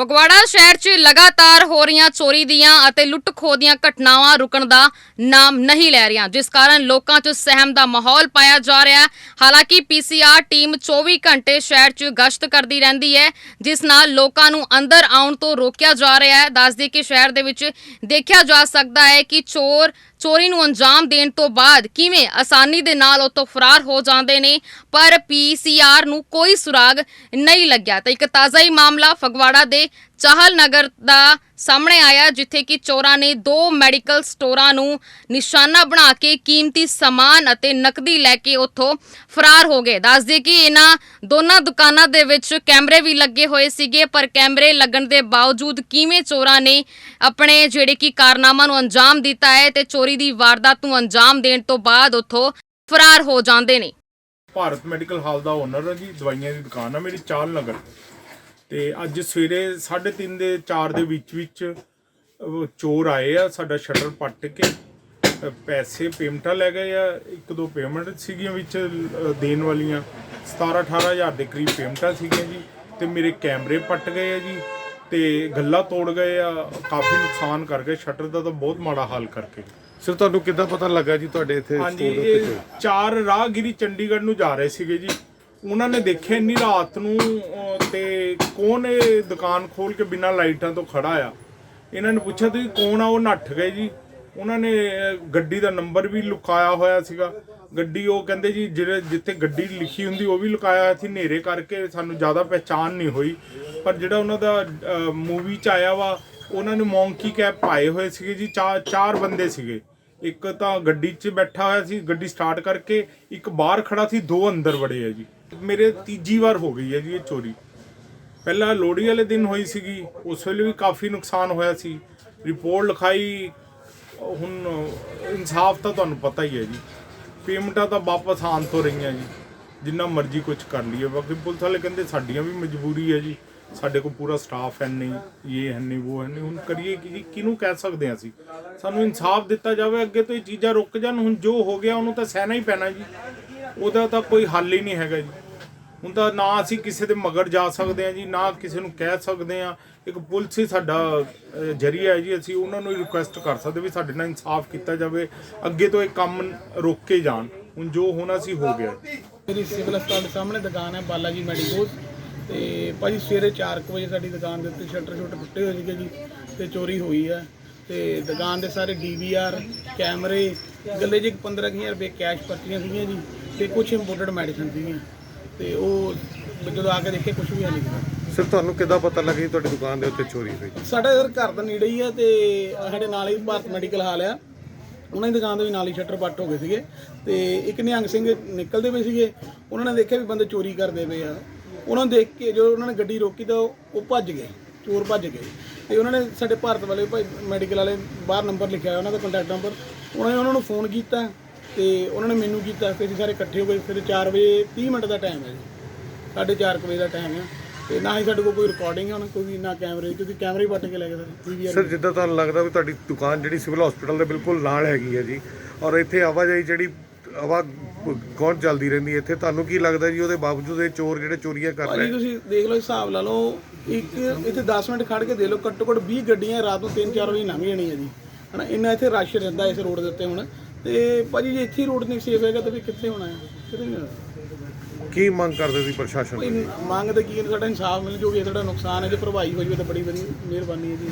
ਫਗਵਾੜਾ ਸ਼ਹਿਰ 'ਚ ਲਗਾਤਾਰ ਹੋ ਰਹੀਆਂ ਚੋਰੀ ਦੀਆਂ ਅਤੇ ਲੁੱਟ-ਖੋਹ ਦੀਆਂ ਘਟਨਾਵਾਂ ਰੁਕਣ ਦਾ ਨਾਮ ਨਹੀਂ ਲੈ ਰਹੀਆਂ, ਜਿਸ ਕਾਰਨ ਲੋਕਾਂ 'ਚ ਸਹਿਮ ਦਾ ਮਾਹੌਲ ਪਾਇਆ ਜਾ ਰਿਹਾ ਹੈ। ਹਾਲਾਂਕਿ ਪੀਸੀਆਰ ਟੀਮ 24 ਘੰਟੇ ਸ਼ਹਿਰ 'ਚ ਗਸ਼ਤ ਕਰਦੀ ਰਹਿੰਦੀ ਹੈ, ਜਿਸ ਨਾਲ ਲੋਕਾਂ ਨੂੰ ਅੰਦਰ ਆਉਣ ਤੋਂ ਰੋਕਿਆ ਜਾ ਰਿਹਾ ਹੈ। ਦੱਸਦੇ ਕਿ ਸ਼ਹਿਰ ਦੇ ਵਿੱਚ ਦੇਖਿਆ ਜਾ ਸਕਦਾ ਹੈ ਕਿ ਚੋਰ, ਚੋਰੀ ਨੂੰ ਅੰਜਾਮ ਦੇਣ ਤੋਂ ਬਾਅਦ ਕਿਵੇਂ ਆਸਾਨੀ ਦੇ ਨਾਲ ਉੱਥੋਂ ਫਰਾਰ ਹੋ ਜਾਂਦੇ ਨੇ, ਪਰ ਪੀਸੀਆਰ ਨੂੰ ਕੋਈ ਸੁਰਾਗ ਨਹੀਂ ਲੱਗਿਆ। ਤਾਂ ਇੱਕ ਤਾਜ਼ਾ ਹੀ ਮਾਮਲਾ ਫਗਵਾੜਾ ਦੇ ਚਾਹਲ ਨਗਰ ਦਾ ਸਾਹਮਣੇ ਆਇਆ, ਜਿੱਥੇ ਕਿ ਚੋਰਾਂ ਨੇ ਦੋ ਮੈਡੀਕਲ ਸਟੋਰਾਂ ਨੂੰ ਨਿਸ਼ਾਨਾ ਬਣਾ ਕੇ ਕੀਮਤੀ ਸਮਾਨ ਅਤੇ ਨਕਦੀ ਲੈ ਕੇ ਉੱਥੋਂ ਫਰਾਰ ਹੋ ਗਏ। ਦੱਸਦੇ ਕਿ ਇਹਨਾਂ ਦੋਨਾਂ ਦੁਕਾਨਾਂ ਦੇ ਵਿੱਚ ਕੈਮਰੇ ਵੀ ਲੱਗੇ ਹੋਏ ਸੀਗੇ, ਪਰ ਕੈਮਰੇ ਲੱਗਣ ਦੇ ਬਾਵਜੂਦ ਕਿਵੇਂ ਚੋਰਾਂ ਨੇ ਆਪਣੇ ਜਿਹੜੇ ਕਿ ਕਾਰਨਾਮਾ ਨੂੰ ਅੰਜਾਮ ਦਿੱਤਾ ਹੈ ਤੇ ਚੋਰੀ ਦੀ ਵਾਰਦਾਤ ਨੂੰ ਅੰਜਾਮ ਦੇਣ ਤੋਂ ਬਾਅਦ ਉੱਥੋਂ ਫਰਾਰ ਹੋ ਜਾਂਦੇ ਨੇ। ਭਾਰਤ ਮੈਡੀਕਲ ਹਾਲ ਦਾ ਓਨਰ ਹੈ ਜੀ, ਦਵਾਈਆਂ ਦੀ ਦੁਕਾਨ ਆ ਮੇਰੀ ਚਾਲ ਨਗਰ ਤੇ ਅੱਜ ਸਵੇਰੇ 3:30 ਦੇ 4 ਦੇ ਵਿੱਚ ਵਿੱਚ ਚੋਰ ਆਏ ਆ ਸਾਡਾ ਸ਼ਟਰ ਪੱਟ ਕੇ ਪੈਸੇ ਪੇਮੈਂਟਾਂ ਲੈ ਗਏ ਆ ਇੱਕ ਦੋ ਪੇਮੈਂਟ ਸੀਗੀਆਂ ਵਿੱਚ ਦੇਣ ਵਾਲੀਆਂ 17 18000 ਦੇ ਕਰੀਬ ਪੇਮੈਂਟਾਂ ਸੀਗੀਆਂ ਜੀ ਤੇ ਮੇਰੇ ਕੈਮਰੇ ਪੱਟ ਗਏ ਆ ਜੀ ਤੇ ਗੱਲਾ ਤੋੜ ਗਏ ਆ ਕਾਫੀ ਨੁਕਸਾਨ ਕਰ ਗਏ ਸ਼ਟਰ ਦਾ ਤਾਂ ਬਹੁਤ ਮਾੜਾ ਹਾਲ ਕਰਕੇ। ਸਰ ਤੁਹਾਨੂੰ ਕਿੱਦਾਂ ਪਤਾ ਲੱਗਾ ਜੀ ਤੁਹਾਡੇ ਇੱਥੇ ਹਾਂਜੀ ਇਹ ਚਾਰ ਰਾਹਗੀਰੀ ਚੰਡੀਗੜ੍ਹ ਨੂੰ ਜਾ ਰਹੇ ਸੀਗੇ ਜੀ ਉਹਨਾਂ ਨੇ ਦੇਖਿਆ ਇੰਨੀ ਰਾਤ ਨੂੰ ਅਹ, ਤੇ ਕੌਣ ਇਹ ਦੁਕਾਨ ਖੋਲ ਕੇ ਬਿਨਾਂ ਲਾਈਟਾਂ ਤੋਂ ਖੜਾ ਆ? ਇਹਨਾਂ ਨੇ ਪੁੱਛਿਆ ਤੁਸੀਂ ਕੌਣ ਆ? ਉਹ ਨੱਠ ਗਏ ਜੀ। ਉਹਨਾਂ ਨੇ ਅਹ, ਗੱਡੀ ਦਾ ਨੰਬਰ ਵੀ ਲੁਕਾਇਆ ਹੋਇਆ ਸੀਗਾ। ਗੱਡੀ ਉਹ ਕਹਿੰਦੇ ਜੀ ਜਿਹੜੇ ਜਿੱਥੇ ਗੱਡੀ ਲਿਖੀ ਹੁੰਦੀ ਉਹ ਵੀ ਲੁਕਾਇਆ ਹੋਇਆ ਸੀ। ਹਨੇਰੇ ਕਰਕੇ ਸਾਨੂੰ ਜ਼ਿਆਦਾ ਪਹਿਚਾਣ ਨਹੀਂ ਹੋਈ। ਪਰ ਜਿਹੜਾ ਉਹਨਾਂ ਦਾ ਮੂਵੀ ਚ ਆਇਆ ਵਾ ਉਹਨਾਂ ਨੇ ਮੌਂਕੀ ਕੈਪ ਪਾਏ ਹੋਏ ਸੀਗੇ ਜੀ। ਚਾਰ ਚਾਰ ਬੰਦੇ ਸੀਗੇ। ਇੱਕ ਤਾਂ ਗੱਡੀ 'ਚ ਬੈਠਾ ਹੋਇਆ ਸੀ, ਗੱਡੀ ਸਟਾਰਟ ਕਰਕੇ ਇੱਕ ਬਾਹਰ ਖੜਾ ਸੀ, ਦੋ ਅੰਦਰ ਵੜੇ ਆ ਜੀ। ਮੇਰੇ ਤੀਜੀ ਵਾਰ ਹੋ ਗਈ ਹੈ ਜੀ ਇਹ ਚੋਰੀ। ਪਹਿਲਾਂ ਲੋਹੜੀ ਵਾਲੇ ਦਿਨ ਹੋਈ ਸੀਗੀ, ਉਸ ਵੇਲੇ ਵੀ ਕਾਫੀ ਨੁਕਸਾਨ ਹੋਇਆ ਸੀ। ਰਿਪੋਰਟ ਲਿਖਾਈ, ਹੁਣ ਇਨਸਾਫ ਤਾਂ ਤੁਹਾਨੂੰ ਪਤਾ ਹੀ ਹੈ ਜੀ। ਪੇਮੈਂਟਾਂ ਤਾਂ ਵਾਪਸ ਆਉਣ ਤੋਂ ਰਹੀਆਂ ਜੀ। ਜਿੰਨਾ ਮਰਜ਼ੀ ਕੁਝ ਕਰ ਲਈਏ। ਬਾਕੀ ਪੁਲਿਸ ਵਾਲੇ ਕਹਿੰਦੇ ਸਾਡੀਆਂ ਵੀ ਮਜਬੂਰੀ ਹੈ ਜੀ। ਸਾਡੇ ਕੋਲ ਪੂਰਾ ਸਟਾਫ ਹੈ ਨਹੀਂ, ਇਹ ਹੈ ਨਹੀਂ, ਉਹ ਹੈ ਨਹੀਂ। ਹੁਣ ਕਰੀਏ ਕਿ ਜੀ ਕਿਹਨੂੰ ਕਹਿ ਸਕਦੇ ਹਾਂ ਅਸੀਂ? ਸਾਨੂੰ ਇਨਸਾਫ ਦਿੱਤਾ ਜਾਵੇ, ਅੱਗੇ ਤੋਂ ਇਹ ਚੀਜ਼ਾਂ ਰੁਕ ਜਾਣ। ਹੁਣ ਜੋ ਹੋ ਗਿਆ, ਉਹਨੂੰ ਤਾਂ ਸਹਿਣਾ ਹੀ ਪੈਣਾ ਜੀ। ਉਹਦਾ ਤਾਂ ਕੋਈ ਹੱਲ ਹੀ ਨਹੀਂ ਹੈਗਾ ਜੀ। ਹੁਣ ਤਾਂ ਨਾ ਅਸੀਂ ਕਿਸੇ ਦੇ ਮਗਰ ਜਾ ਸਕਦੇ ਹਾਂ ਜੀ, ਨਾ ਕਿਸੇ ਨੂੰ ਕਹਿ ਸਕਦੇ ਹਾਂ। ਇੱਕ ਪੁਲਿਸ ਹੀ ਸਾਡਾ ਜਰੀਆ ਹੈ ਜੀ। ਅਸੀਂ ਉਹਨਾਂ ਨੂੰ ਰਿਕੁਐਸਟ ਕਰ ਸਕਦੇ ਵੀ ਸਾਡੇ ਨਾਲ ਇਨਸਾਫ ਕੀਤਾ ਜਾਵੇ, ਅੱਗੇ ਤੋਂ ਇਹ ਕੰਮ ਰੋਕ ਕੇ ਜਾਣ। ਹੁਣ ਜੋ ਹੋਣਾ ਸੀ, ਹੋ ਗਿਆ। ਮੇਰੀ ਸਿਵਲ ਹਸਪਤਾਲ ਦੇ ਸਾਹਮਣੇ ਦੁਕਾਨ ਹੈ ਬਾਲਾ ਜੀ ਮੈਡੀਕੋਜ਼ ਤੇ ਭਾਜੀ ਸਵੇਰੇ 4 ਵਜੇ ਸਾਡੀ ਦੁਕਾਨ ਦੇ ਉੱਤੇ ਸ਼ਟਰ ਸ਼ਟਰ ਟੁੱਟੇ ਹੋਏ ਸੀਗੇ ਜੀ ਤੇ ਚੋਰੀ ਹੋਈ ਹੈ ਤੇ ਦੁਕਾਨ ਦੇ ਸਾਰੇ ਡੀਵੀਆਰ ਕੈਮਰੇ ਗੱਲੇ 'ਚ 15000 ਰੁਪਏ ਕੈਸ਼ ਪਰਚੀਆਂ ਸੀਗੀਆਂ ਜੀ ਤੇ ਕੁਝ ਇੰਪੋਰਟਡ ਮੈਡੀਸਨ ਸੀਗੀਆਂ। ਤੇ ਉਹ ਜਦੋਂ ਆ ਕੇ ਦੇਖੇ ਕੁਝ ਵੀ ਨਹੀਂ ਸੀ ਸਰ ਤੁਹਾਨੂੰ ਕਿੱਦਾਂ ਪਤਾ ਲੱਗਾ ਜੀ ਤੁਹਾਡੀ ਦੁਕਾਨ ਦੇ ਉੱਤੇ ਚੋਰੀ ਹੋਈ? ਸਾਡਾ ਇਧਰ ਘਰ ਦਾ ਨੇੜੇ ਹੀ ਆ ਤੇ ਸਾਡੇ ਨਾਲ ਹੀ ਭਾਰਤ ਮੈਡੀਕਲ ਹਾਲ ਆ। ਉਹਨਾਂ ਦੀ ਦੁਕਾਨ ਦੇ ਵੀ ਨਾਲ ਹੀ ਸ਼ਟਰ ਪੱਟ ਹੋ ਗਏ ਸੀਗੇ ਤੇ ਇੱਕ ਨਿਹੰਗ ਸਿੰਘ ਨਿਕਲਦੇ ਪਏ ਸੀਗੇ। ਉਹਨਾਂ ਨੇ ਦੇਖਿਆ ਵੀ ਬੰਦੇ ਚੋਰੀ ਕਰਦੇ ਪਏ ਆ। ਉਹਨਾਂ ਨੂੰ ਦੇਖ ਕੇ ਜਦੋਂ ਉਹਨਾਂ ਨੇ ਗੱਡੀ ਰੋਕੀ ਤਾਂ ਉਹ ਭੱਜ ਗਏ, ਚੋਰ ਭੱਜ ਗਏ। ਤੇ ਉਹਨਾਂ ਨੇ ਸਾਡੇ ਭਾਰਤ ਵਾਲੇ ਭਾਈ ਮੈਡੀਕਲ ਵਾਲੇ ਬਾਹਰ ਨੰਬਰ ਲਿਖਿਆ ਹੋਇਆ ਉਹਨਾਂ ਦਾ ਕੰਟੈਕਟ ਨੰਬਰ ਉਹਨਾਂ ਨੇ ਉਹਨਾਂ ਨੂੰ ਫੋਨ ਕੀਤਾ ਤੇ ਉਹਨਾਂ ਨੇ ਮੈਨੂੰ ਕੀਤਾ ਤੇ ਅਸੀਂ ਸਾਰੇ ਇਕੱਠੇ ਹੋ ਗਏ ਫਿਰ 4 ਵਜੇ 30 ਮਿੰਟ ਦਾ ਟਾਈਮ ਹੈ ਜੀ। ਸਾਢੇ ਚਾਰ ਕੁ ਵਜੇ ਦਾ ਟਾਈਮ ਹੈ। ਤੇ ਨਾ ਹੀ ਸਾਡੇ ਕੋਲ ਕੋਈ ਰਿਕਾਰਡਿੰਗ ਹੈ ਉਹਨਾਂ ਕੋਈ ਨਾ ਕੈਮਰੇ ਕਿਉਂਕਿ ਕੈਮਰੇ ਹੀ ਪੱਟ ਕੇ ਲੈ ਗਏ ਸਾਰੇ ਸਰ, ਜਿੱਦਾਂ ਤੁਹਾਨੂੰ ਲੱਗਦਾ ਵੀ ਤੁਹਾਡੀ ਦੁਕਾਨ ਜਿਹੜੀ ਸਿਵਲ ਹਸਪੀਟਲ ਦੇ ਬਿਲਕੁਲ ਨਾਲ ਹੈਗੀ ਹੈ ਜੀ, ਔਰ ਇੱਥੇ ਆਵਾਜਾਈ ਜਿਹੜੀ ਆਵਾ ਕੌਣ ਚੱਲਦੀ ਰਹਿੰਦੀ ਹੈ? ਇੱਥੇ ਤੁਹਾਨੂੰ ਕੀ ਲੱਗਦਾ ਜੀ? ਉਹਦੇ ਬਾਵਜੂਦ ਇਹ ਚੋਰ ਜਿਹੜੇ ਚੋਰੀਆਂ ਕਰ ਭਾਜੀ ਰਹੇ ਤੁਸੀਂ ਦੇਖ ਲਓ ਹਿਸਾਬ ਲਾ ਲਓ ਇੱਕ ਇੱਥੇ 10 ਮਿੰਟ ਖੜ ਕੇ ਦੇ ਲਓ ਘੱਟੋ ਘੱਟ 20 ਗੱਡੀਆਂ ਰਾਤ ਨੂੰ 3-4 ਵਜੇ ਲੰਘ ਜਾਣੀਆਂ ਜੀ। ਹਨਾ ਇੰਨਾ ਇੱਥੇ ਰਸ਼ ਰਹਿੰਦਾ ਇਸ ਰੋਡ ਦੇ ਉੱਤੇ ਹੁਣ। ਤੇ ਭਾਜੀ ਜੇ ਇੱਥੇ ਰੋਡ ਨਹੀਂ ਸੇਫ ਹੈਗਾ ਤਾਂ ਫਿਰ ਕਿੱਥੇ ਹੋਣਾ ਹੈ? ਕਿਤੇ ਨਹੀਂ ਹੋਣਾ? ਕੀ ਮੰਗ ਕਰਦੇ ਸੀ ਪ੍ਰਸ਼ਾਸਨ ਤੋਂ? ਮੰਗ ਤਾਂ ਕੀ ਹੈ? ਸਾਡਾ ਇਨਸਾਫ ਮਿਲ ਜੋ ਵੀ ਸਾਡਾ ਨੁਕਸਾਨ ਹੈ ਜੇ ਭਰਵਾਈ ਹੋ ਜਾਵੇ ਤਾਂ ਬੜੀ ਵਧੀਆ ਮਿਹਰਬਾਨੀ ਹੈ ਜੀ।